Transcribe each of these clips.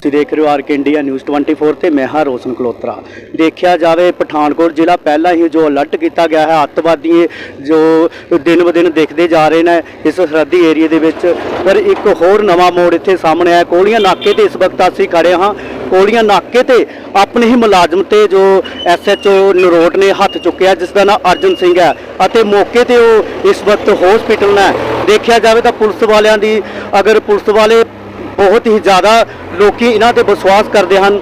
ਤੁਸੀਂ ਦੇਖ ਰਹੇ ਹੋ ਆਰ ਕੇ ਇੰਡੀਆ ਨਿਊਜ਼ 24 ਤੇ ਮੈਂ ਹਾਂ ਰੋਸ਼ਨ ਕਲੋਤਰਾ ਦੇਖਿਆ ਜਾਵੇ ਪਠਾਨਕੋਟ ਜ਼ਿਲ੍ਹਾ ਪਹਿਲਾਂ ਹੀ ਜੋ ਅਲਰਟ ਕੀਤਾ ਗਿਆ ਹੈ, ਅੱਤਵਾਦੀ ਜੋ ਦਿਨ ਬ ਦਿਨ ਦਿਖਦੇ ਜਾ ਰਹੇ ਨੇ ਇਸ ਸਰਹੱਦੀ ਏਰੀਏ ਦੇ ਵਿੱਚ। ਪਰ ਇੱਕ ਹੋਰ ਨਵਾਂ ਮੋੜ ਇੱਥੇ ਸਾਹਮਣੇ ਆਇਆ, ਕੋਲੀਆਂ ਨਾਕੇ ਤੇ ਇਸ ਵਕਤ ਅਸੀਂ ਖੜੇ ਹਾਂ। ਕੋਲੀਆਂ ਨਾਕੇ ਤੇ ਆਪਣੇ ਹੀ ਮੁਲਾਜ਼ਮ ਤੇ ਜੋ ਐਸਐਚਓ ਨਰੋਟ ਨੇ ਹੱਥ ਚੁੱਕਿਆ, ਜਿਸ ਦਾ ਨਾਮ ਅਰਜਨ ਸਿੰਘ ਹੈ। ਅਤੇ ਮੌਕੇ ਤੇ ਉਹ ਇਸ ਵਕਤ ਹਸਪੀਟਲ ਨੇ। ਦੇਖਿਆ ਜਾਵੇ ਤਾਂ ਪੁਲਿਸ ਵਾਲਿਆਂ ਦੀ, ਅਗਰ ਪੁਲਿਸ ਵਾਲੇ ਬਹੁਤ ਹੀ ਜ਼ਿਆਦਾ ਲੋਕੀ ਇਹਨਾਂ ਤੇ ਵਿਸ਼ਵਾਸ ਕਰਦੇ ਹਨ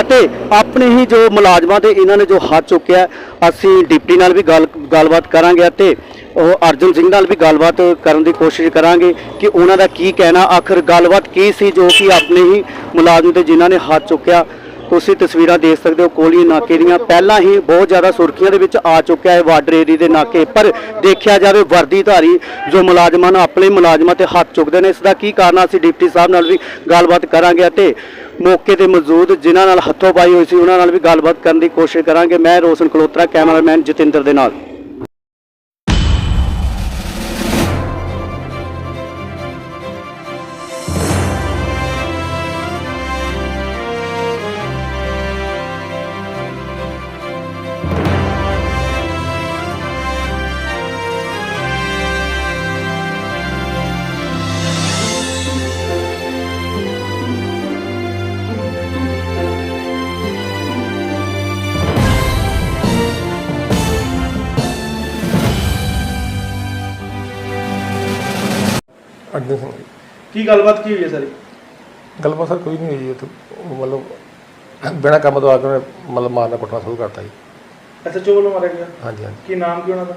ਅਤੇ ਆਪਣੇ ਹੀ ਜੋ ਮੁਲਾਜ਼ਮਾਂ ਤੇ ਇਹਨਾਂ ਨੇ ਜੋ ਹੱਥ ਚੁੱਕਿਆ, ਅਸੀਂ ਡਿਪਟੀ ਨਾਲ ਵੀ ਗੱਲ, ਗੱਲਬਾਤ ਕਰਾਂਗੇ ਅਤੇ ਉਹ ਅਰਜਨ ਸਿੰਘ ਨਾਲ ਵੀ ਗੱਲਬਾਤ ਕਰਨ ਦੀ ਕੋਸ਼ਿਸ਼ ਕਰਾਂਗੇ ਕਿ ਉਹਨਾਂ ਦਾ ਕੀ ਕਹਿਣਾ, ਆਖਰ ਗੱਲਬਾਤ ਕੀ ਸੀ ਜੋ ਕਿ ਆਪਣੇ ਹੀ ਮੁਲਾਜ਼ਮ ਤੇ ਜਿਨ੍ਹਾਂ ਨੇ ਹੱਥ ਚੁੱਕਿਆ। ਤੁਸੀਂ ਤਸਵੀਰਾਂ ਦੇਖ ਸਕਦੇ ਹੋ ਕੋਲੀ ਨਾਕੇ ਦੀਆਂ। ਪਹਿਲਾਂ ਹੀ ਬਹੁਤ ਜ਼ਿਆਦਾ ਸੁਰਖੀਆਂ ਦੇ ਵਿੱਚ ਆ ਚੁੱਕਿਆ ਹੈ ਬਾਰਡਰ ਏਰੀਏ ਦੇ ਨਾਕੇ। ਪਰ ਦੇਖਿਆ ਜਾਵੇ ਵਰਦੀਧਾਰੀ ਜੋ ਮੁਲਾਜ਼ਮਾਂ ਨੂੰ ਆਪਣੇ ਮੁਲਾਜ਼ਮਾਂ ਤੇ ਹੱਥ ਚੁੱਕਦੇ ਨੇ, ਇਸ ਦਾ ਕੀ ਕਾਰਨ ਅਸੀਂ ਡਿਪਟੀ ਸਾਹਿਬ ਨਾਲ ਵੀ ਗੱਲਬਾਤ ਕਰਾਂਗੇ ਅਤੇ ਮੌਕੇ ਤੇ ਮੌਜੂਦ ਜਿਨ੍ਹਾਂ ਨਾਲ ਹੱਥੋਂ ਪਾਈ ਹੋਈ ਸੀ, ਉਹਨਾਂ ਨਾਲ ਵੀ ਗੱਲਬਾਤ ਕਰਨ ਦੀ ਕੋਸ਼ਿਸ਼ ਕਰਾਂਗੇ। ਮੈਂ ਰੋਸ਼ਨ ਕਲੋਤਰਾ ਕੈਮਰਾਮੈਨ ਜਤਿੰਦਰ ਦੇ ਨਾਲ। ਅਰਜਨ ਸਿੰਘ ਜੀ। ਕੀ ਗੱਲਬਾਤ ਕੀ ਹੋਈ ਹੈ ਸਾਰੀ? ਗੱਲਬਾਤ ਸਰ ਕੋਈ ਨਹੀਂ ਹੋਈ ਇੱਥੇ ਮਤਲਬ ਬਿਨਾਂ ਕੰਮ ਤੋਂ ਆ ਕੇ ਉਹਨੇ ਮਤਲਬ ਮਾਰਨਾ ਕੁੱਟਣਾ ਸ਼ੁਰੂ ਕਰਤਾ ਜੀ। ਐਸਐਚਓ ਵੱਲੋਂ ਮਾਰਿਆ ਗਿਆ? ਹਾਂਜੀ ਹਾਂਜੀ। ਕੀ ਨਾਮ ਕੀ ਉਹਨਾਂ ਦਾ?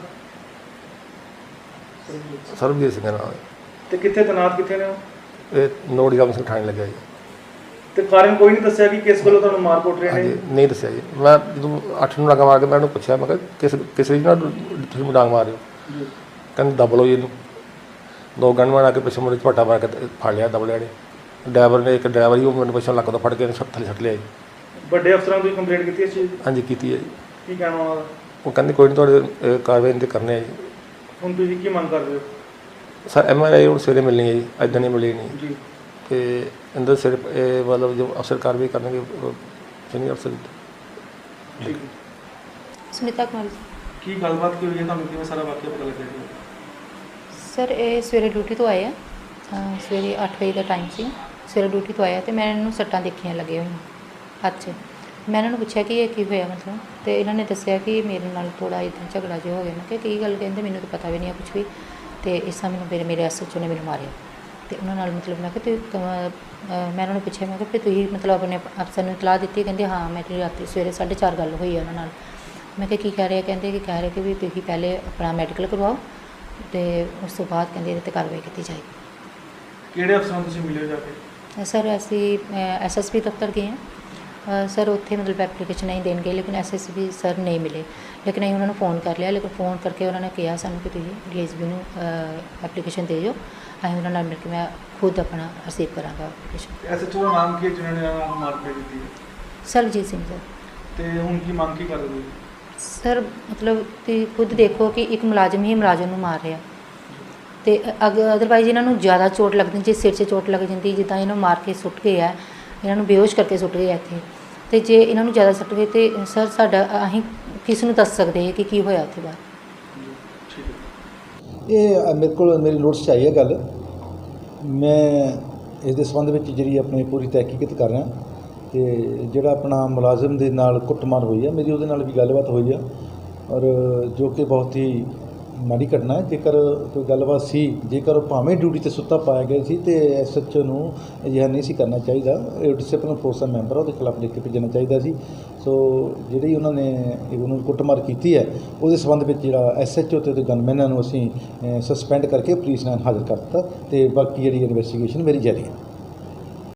ਸਰਬਜੀਤ ਸਿੰਘ ਨਾਲ ਤੇ ਕਿੱਥੇ ਤਨਾਤ ਕਿੱਥੇ ਨੇ ਉਹ? ਇਹ ਨੋੜੀ ਗਮ ਸਿੰਘ ਠਾਣੇ ਲੱਗਿਆ ਜੀ। ਤੇ ਕਾਰਨ ਕੋਈ ਨਹੀਂ ਦੱਸਿਆ ਕਿ ਕਿਸ ਵੱਲੋਂ ਤੁਹਾਨੂੰ ਮਾਰ ਕੁੱਟ ਰਹੇ ਹਾਂਜੀ ਨੇ ਨਹੀਂ ਦੱਸਿਆ ਜੀ। ਮੈਂ ਜਦੋਂ ਅੱਠ ਨੂੰ ਲਗਾ ਮਾਰ ਕੇ ਮੈਂ ਉਹਨੂੰ ਪੁੱਛਿਆ ਮੈਂ ਕਿਹਾ ਕਿਸ ਕਿਸ ਰੀਜ ਨਾਲ ਤੁਸੀਂ ਡਾਂਗ ਮਾਰ ਰਹੇ ਹੋ? ਕਹਿੰਦੇ ਦਬ ਲਓ ਜੀ ਇਹਨੂੰ। ਦੋ ਗਨਮੈਨ ਆ ਕੇ ਪਿੱਛੇ ਮੁੜੇ ਝਪਟਾ ਮਾਰ ਕੇ ਤੇ ਫੜ ਲਿਆ ਦਬ ਲਿਆ ਨੇ ਡਰਾਈਵਰ ਨੇ ਇੱਕ ਡਰਾਈਵਰ ਹੀ ਉਹ ਮੈਨੂੰ ਪਿੱਛੋਂ ਲੱਕ ਤੋਂ ਫੜ ਕੇ ਇਹਨੇ ਛੱਤ ਥੱਲੇ ਛੱਟ ਲਿਆ ਜੀ ਵੱਡੇ ਅਫਸਰਾਂ ਨੂੰ ਤੁਸੀਂ ਕੰਪਲੇਂਟ ਕੀਤੀ ਇਸ ਚੀਜ਼ ਦੀ? ਹਾਂਜੀ ਕੀਤੀ ਹੈ ਜੀ। ਕੀ ਕਹਿਣਾ ਉਹਨਾਂ ਦਾ? ਉਹ ਕਹਿੰਦੇ ਕੋਈ ਨਹੀਂ ਤੁਹਾਡੇ ਅਹ, ਕਾਰਵਾਈ ਤੇ ਕਰਨੇ ਆ ਜੀ। ਹੁਣ ਤੁਸੀਂ ਕੀ ਮੰਗ ਕਰਦੇ ਹੋ? ਸਰ ਐਮ ਆਰ ਆਈ ਹੁਣ ਸਵੇਰੇ ਮਿਲਣੀ ਹੈ ਜੀ ਅੱਜ ਨਹੀਂ ਮਿਲੀ ਨਹੀਂ। ਜੀ। ਤੇ ਅੰਦਰ ਸਿਰਫ ਇਹ ਮਤਲਬ ਜੋ ਅਫਸਰ ਕਾਰਵਾਈ ਕਰਨਗੇ ਸੀਨੀਅਰ ਅਫਸਰ ਠੀਕ ਹੈ। ਸੁਨੀਤਾ ਕੁਮਾਰੀ ਜੀ। ਕੀ ਗੱਲਬਾਤ ਕੀ ਹੋਈ ਹੈ? ਤੁਹਾਨੂੰ ਕਿਵੇਂ ਸਾਰਾ ਵਾਕਿਆ ਪਤਾ ਲੱਗਿਆ ਜੀ? ਸਰ, ਇਹ ਸਵੇਰੇ ਡਿਊਟੀ ਤੋਂ ਆਏ ਆ। ਅਹ ਸਵੇਰੇ 8 ਵਜੇ ਦਾ ਟਾਈਮ ਸੀ। ਸਵੇਰੇ ਡਿਊਟੀ ਤੋਂ ਆਇਆ ਤੇ ਮੈਂ ਇਹਨਾਂ ਨੂੰ ਸੱਟਾਂ ਦੇਖੀਆਂ ਲੱਗੀਆਂ ਹੋਈਆਂ ਹੱਥ 'ਚ। ਮੈਂ ਇਹਨਾਂ ਨੂੰ ਪੁੱਛਿਆ ਕਿ ਇਹ ਕੀ ਹੋਇਆ ਮਤਲਬ? ਤੇ ਇਹਨਾਂ ਨੇ ਦੱਸਿਆ ਕਿ ਮੇਰੇ ਨਾਲ ਥੋੜਾ ਇਦਾਂ ਝਗੜਾ ਜਿਹਾ ਹੋ ਗਿਆ। ਮੈਂ ਕਿਹਾ ਕੀ ਗੱਲ ਕਹਿੰਦੇ, ਮੈਨੂੰ ਤਾਂ ਪਤਾ ਵੀ ਨਹੀਂ ਆ ਕੁਝ ਵੀ। ਤੇ ਇਸ ਤਰ੍ਹਾਂ ਮੈਨੂੰ ਮੇਰੇ ਮੇਰੇ ਐਸਐਚਓ ਨੇ ਮੈਨੂੰ ਮਾਰਿਆ। ਤੇ ਉਹਨਾਂ ਨਾਲ ਮਤਲਬ ਮੈਂ ਕਿਹਾ, ਤੁਸੀਂ ਮੈਂ ਉਹਨਾਂ ਨੂੰ ਪੁੱਛਿਆ, ਮੈਂ ਕਿਹਾ ਵੀ ਤੁਸੀਂ ਮਤਲਬ ਆਪਣੇ ਅਫਸਰ ਨੂੰ ਇਤਲਾਹ ਦਿੱਤੀ? ਕਹਿੰਦੇ, ਹਾਂ, ਮੈਂ ਮੇਰੀ ਰਾਤੀ ਸਵੇਰੇ 4:30 ਗੱਲ ਹੋਈ ਆ ਉਹਨਾਂ ਨਾਲ। ਮੈਂ ਕਿਹਾ, ਕੀ ਕਹਿ ਰਿਹਾ ਕਹਿੰਦੇ ਕਿ ਕਹਿ ਰਹੇ ਕਿ ਵੀ ਤੁਸੀਂ ਪਹਿਲੇ ਆਪਣਾ ਮੈਡੀਕਲ ਕਰਵਾਓ। ਤੇ ਉਸ ਤੋਂ ਬਾਅਦ ਕਹਿੰਦੇ ਇਹਦੇ ਤੇ ਕਾਰਵਾਈ ਕੀਤੀ ਜਾਏਗੀ। ਕਿਹੜੇ ਅਫਸਰਾਂ ਨੂੰ ਤੁਸੀਂ ਮਿਲੇ ਹੋ ਜਾ ਕੇ? ਅ, ਸਰ ਅਸੀਂ ਐਸਐਸਪੀ ਦਫ਼ਤਰ ਗਏ ਹਾਂ। ਅ, ਸਰ ਉੱਥੇ ਮਤਲਬ ਐਪਲੀਕੇਸ਼ਨ ਨਹੀਂ ਦੇਣ ਗਏ ਲੇਕਿਨ ਐਸਐਸਪੀ ਸਰ ਨਹੀਂ ਮਿਲੇ। ਲੇਕਿਨ ਅਸੀਂ ਉਹਨਾਂ ਨੂੰ ਫੋਨ ਕਰ ਲਿਆ ਲੇਕਿਨ ਫੋਨ ਕਰਕੇ ਉਹਨਾਂ ਨੇ ਕਿਹਾ ਸਾਨੂੰ ਕਿ ਤੁਸੀਂ ਡੀਐਸਪੀ ਨੂੰ ਐਪਲੀਕੇਸ਼ਨ ਦੇ ਦਿਓ। ਅਸੀਂ ਉਹਨਾਂ ਨਾਲ ਮਿਲ ਕੇ ਮੈਂ ਖੁਦ ਆਪਣਾ ਰਿਸੀਵ ਕਰਾਂਗਾ ਐਪਲੀਕੇਸ਼ਨ ਐਸਐਚਓ ਦਾ ਨਾਮ ਕੀ ਹੈ ਜਿਨ੍ਹਾਂ ਨੇ ਆਹ ਮਾਰ ਕੇ ਦਿੱਤੀ ਹੈ? ਸਿੰਘ ਸਰ। ਤੇ ਹੁਣ ਕੀ ਮੰਗ ਕੀ ਕਰਦੇ ਹੋ ਸਰ ਮਤਲਬ ਤੁਸੀਂ ਖੁਦ ਦੇਖੋ ਕਿ ਇੱਕ ਮੁਲਾਜ਼ਮ ਹੀ ਮੁਲਾਜ਼ਮ ਨੂੰ ਮਾਰ ਰਿਹਾ। ਤੇ ਅਗਰ ਅਦਰਵਾਈਜ਼ ਇਹਨਾਂ ਨੂੰ ਜ਼ਿਆਦਾ ਚੋਟ ਲੱਗਦੀ ਜੇ ਸਿਰ 'ਚ ਚੋਟ ਲੱਗ ਜਾਂਦੀ ਜਿੱਦਾਂ ਇਹਨਾਂ ਨੂੰ ਮਾਰ ਕੇ ਸੁੱਟ ਗਏ ਆ ਇਹਨਾਂ ਨੂੰ ਬੇਹੋਸ਼ ਕਰਕੇ ਸੁੱਟ ਗਏ ਆ ਇੱਥੇ। ਤੇ ਜੇ ਇਹਨਾਂ ਨੂੰ ਜ਼ਿਆਦਾ ਸੁੱਟ ਗਏ ਤੇ ਸਰ ਸਾਡਾ ਅਸੀਂ ਕਿਸ ਨੂੰ ਦੱਸ ਸਕਦੇ ਹਾਂ ਕਿ ਕੀ ਹੋਇਆ ਉੱਥੇ ਬਾਹਰ ਇਹ ਅ, ਮੇਰੇ ਕੋਲ ਮੇਰੀ ਨੋਟਸ 'ਚ ਆਈ ਹੈ ਗੱਲ। ਮੈਂ ਇਸ ਦੇ ਸੰਬੰਧ ਵਿੱਚ ਜਿਹੜੀ ਆਪਣੀ ਪੂਰੀ ਤਹਿਕੀਕਤ ਕਰ ਰਿਹਾ। ਤੇ ਜਿਹੜਾ ਆਪਣਾ ਮੁਲਾਜ਼ਮ ਦੇ ਨਾਲ ਕੁੱਟਮਾਰ ਹੋਈ ਹੈ ਮੇਰੀ ਉਹਦੇ ਨਾਲ ਵੀ ਗੱਲਬਾਤ ਹੋਈ ਆ। ਔਰ ਜੋ ਕਿ ਬਹੁਤ ਹੀ ਮਾੜੀ ਘਟਨਾ ਹੈ, ਜੇਕਰ ਕੋਈ ਗੱਲਬਾਤ ਸੀ, ਜੇਕਰ ਉਹ ਭਾਵੇਂ ਡਿਊਟੀ ਤੇ ਸੁੱਤਾ ਪਾਇਆ ਗਿਆ ਸੀ, ਤੇ ਐਸਐਚਓ ਨੂੰ ਅਜਿਹਾ ਨਹੀਂ ਸੀ ਕਰਨਾ ਚਾਹੀਦਾ। ਇਹ ਡਿਸਪਲਿਨ ਫੋਰਸ ਦਾ ਮੈਂਬਰ ਉਹਦੇ ਖਿਲਾਫ ਲਿਖ ਕੇ ਭੇਜਣਾ ਚਾਹੀਦਾ ਸੀ। ਸੋ ਜਿਹੜੀ ਉਹਨਾਂ ਨੇ ਉਹਨੂੰ ਕੁੱਟਮਾਰ ਕੀਤੀ ਹੈ, ਉਹਦੇ ਸੰਬੰਧ ਵਿੱਚ ਜਿਹੜਾ ਐਸਐਚਓ ਤੇ ਉਹਦੇ ਗਨਮੈਨਾਂ ਨੂੰ ਅਸੀਂ ਸਸਪੈਂਡ ਕਰਕੇ ਪੁਲਿਸ ਨਾਲ ਹਾਜ਼ਰ ਕਰ ਦਿੱਤਾ ਤੇ ਬਾਕੀ ਜਿਹੜੀ ਇਨਵੈਸਟੀਗੇਸ਼ਨ ਮੇਰੀ ਜਾਰੀ ਹੈ।